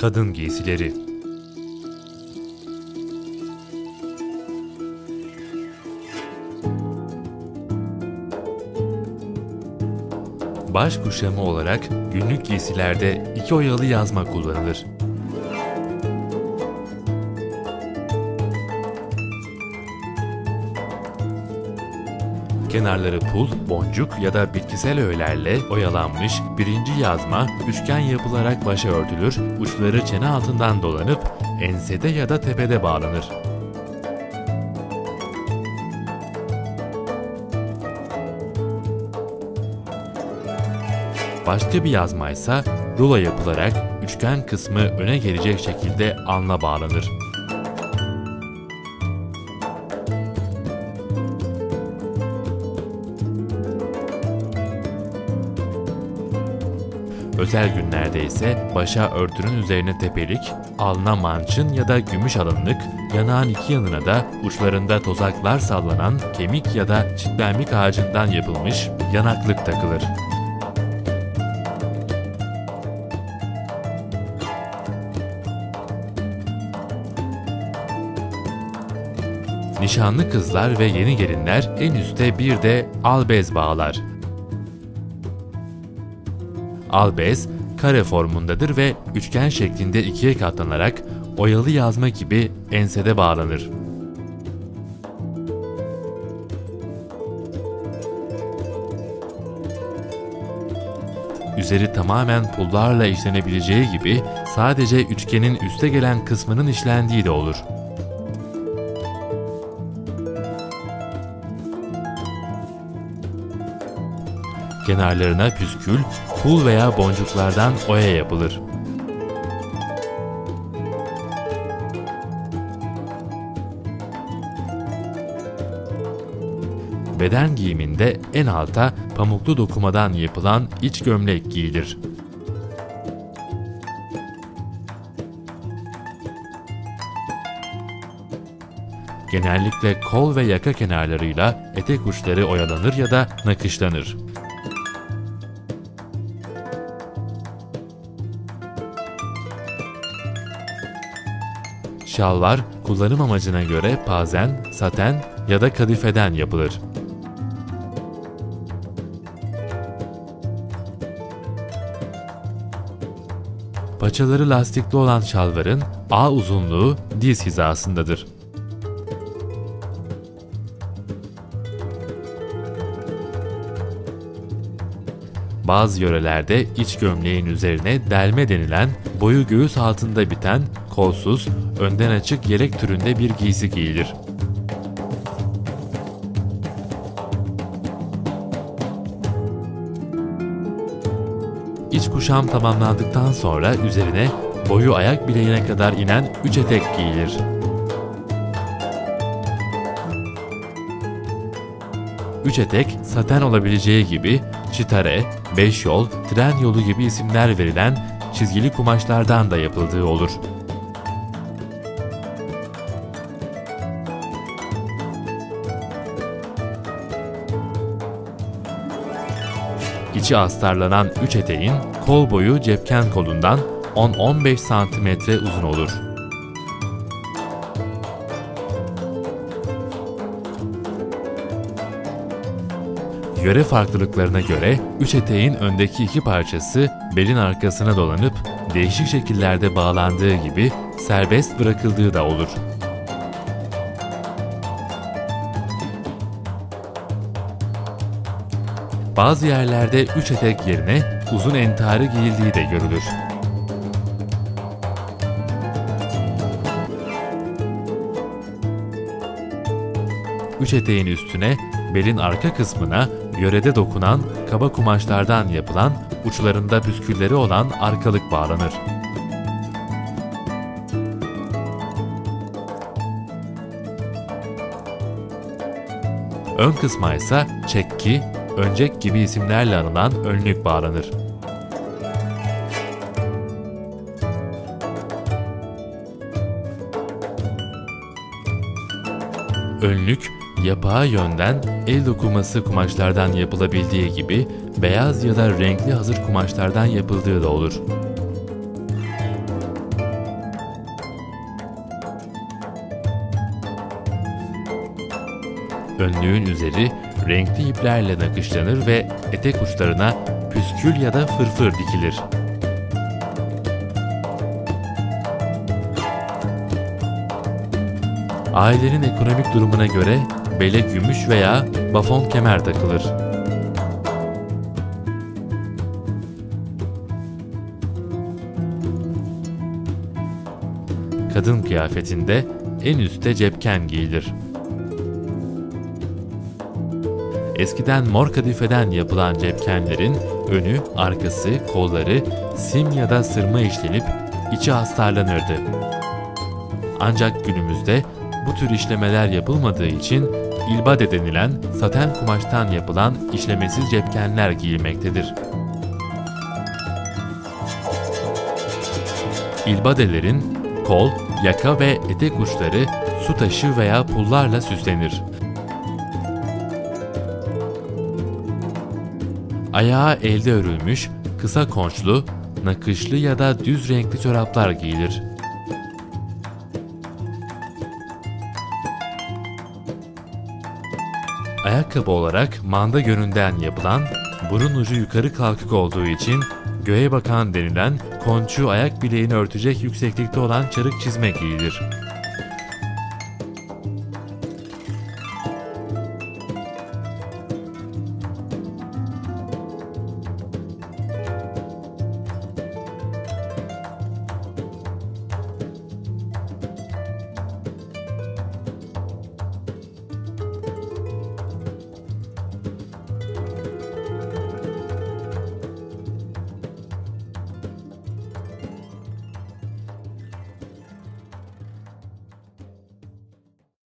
kadın giysileri. Baş kuşamı olarak günlük giysilerde iki oyalı yazma kullanılır. Kenarları pul, boncuk ya da bitkisel öğelerle oyalanmış birinci yazma üçgen yapılarak başa örtülür, uçları çene altından dolanıp ensede ya da tepede bağlanır. Başka bir yazma ise rulo yapılarak üçgen kısmı öne gelecek şekilde alna bağlanır. Özel günlerde ise başa örtünün üzerine tepelik, alnına mançın ya da gümüş alınlık, yanağın iki yanına da uçlarında tozaklar sallanan kemik ya da çitlenmik ağacından yapılmış yanaklık takılır. Nişanlı kızlar ve yeni gelinler en üste bir de albez bağlar. Albez, kare formundadır ve üçgen şeklinde ikiye katlanarak oyalı yazma gibi ensede bağlanır. Üzeri tamamen pullarla işlenebileceği gibi sadece üçgenin üste gelen kısmının işlendiği de olur. Kenarlarına püskül, pul veya boncuklardan oya yapılır. Beden giyiminde en alta pamuklu dokumadan yapılan iç gömlek giyilir. Genellikle kol ve yaka kenarlarıyla etek uçları oyalanır ya da nakışlanır. Şalvar kullanım amacına göre pazen, saten ya da kadifeden yapılır. Paçaları lastikli olan şalvarın A uzunluğu diz hizasındadır. Bazı yörelerde iç gömleğin üzerine delme denilen boyu göğüs altında biten kolsuz, önden açık yelek türünde bir giysi giyilir. İç kuşam tamamlandıktan sonra üzerine boyu ayak bileğine kadar inen üç etek giyilir. Üç etek, saten olabileceği gibi çitare, beş yol, tren yolu gibi isimler verilen çizgili kumaşlardan da yapıldığı olur. İçi astarlanan üç eteğin kol boyu cepken kolundan 10-15 santimetre uzun olur. Yöre farklılıklarına göre üç eteğin öndeki iki parçası belin arkasına dolanıp değişik şekillerde bağlandığı gibi serbest bırakıldığı da olur. Bazı yerlerde üç etek yerine uzun entari giyildiği de görülür. Üç eteğin üstüne belin arka kısmına yörede dokunan kaba kumaşlardan yapılan uçlarında püskülleri olan arkalık bağlanır. Ön kısma ise çekki, öncek gibi isimlerle anılan önlük bağlanır. Önlük, yapağa yönden el dokuması kumaşlardan yapılabildiği gibi beyaz ya da renkli hazır kumaşlardan yapıldığı da olur. Önlüğün üzeri renkli iplerle nakışlanır ve etek uçlarına püskül ya da fırfır dikilir. Ailenin ekonomik durumuna göre bele gümüş veya bafon kemer takılır. Kadın kıyafetinde en üstte cepken giyilir. Eskiden mor kadifeden yapılan cepkenlerin önü, arkası, kolları sim ya da sırma işlenip içi astarlanırdı. Ancak günümüzde bu tür işlemeler yapılmadığı için ilbade denilen saten kumaştan yapılan işlemesiz cepkenler giyilmektedir. İlbadelerin kol, yaka ve etek uçları su taşı veya pullarla süslenir. Ayağa elde örülmüş, kısa konçlu, nakışlı ya da düz renkli çoraplar giyilir. Ayakkabı olarak manda yönünden yapılan, burun ucu yukarı kalkık olduğu için göğe bakan denilen konçu ayak bileğini örtecek yükseklikte olan çarık çizme giyilir.